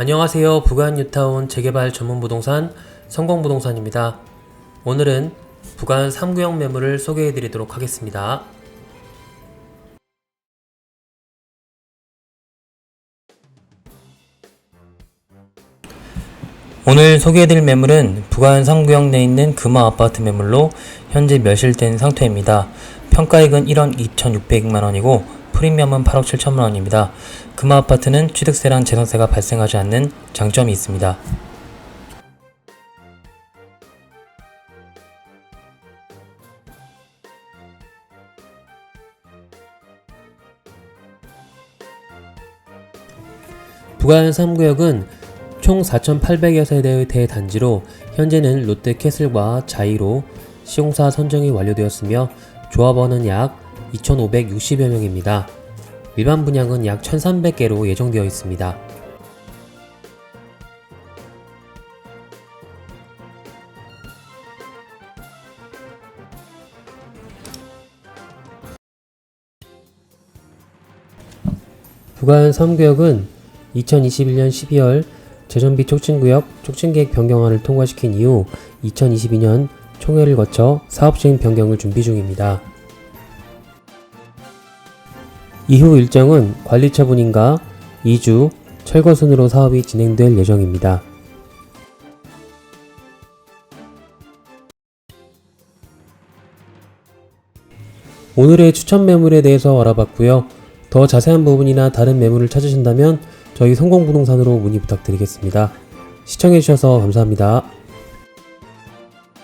안녕하세요. 부간 뉴타운 재개발 전문 부동산 성공 부동산입니다. 오늘은 부간 3구역 매물을 소개해 드리도록 하겠습니다. 오늘 소개해드릴 매물은 부간 3구역 내에 있는 금화 아파트 매물로 현재 멸실된 상태입니다. 평가액은 1억 2,600만원이고 프리미엄은 8억 7천만 원입니다. 금화 아파트는 취득세랑 재산세가 발생하지 않는 장점이 있습니다. 부간 3구역은 총 4,800여 세대의 대단지로 현재는 롯데캐슬과 자이로 시공사 선정이 완료되었으며 조합원은 약 2,560여 명입니다. 일반 분양은 약 1,300개로 예정되어 있습니다. 부간 3구역은 2021년 12월 재정비 촉진구역 촉진계획 변경안을 통과시킨 이후 2022년 총회를 거쳐 사업시행 변경을 준비 중입니다. 이후 일정은 관리 처분인가 2주 철거 순으로 사업이 진행될 예정입니다. 오늘의 추천 매물에 대해서 알아봤고요. 더 자세한 부분이나 다른 매물을 찾으신다면 저희 성공부동산으로 문의 부탁드리겠습니다. 시청해주셔서 감사합니다.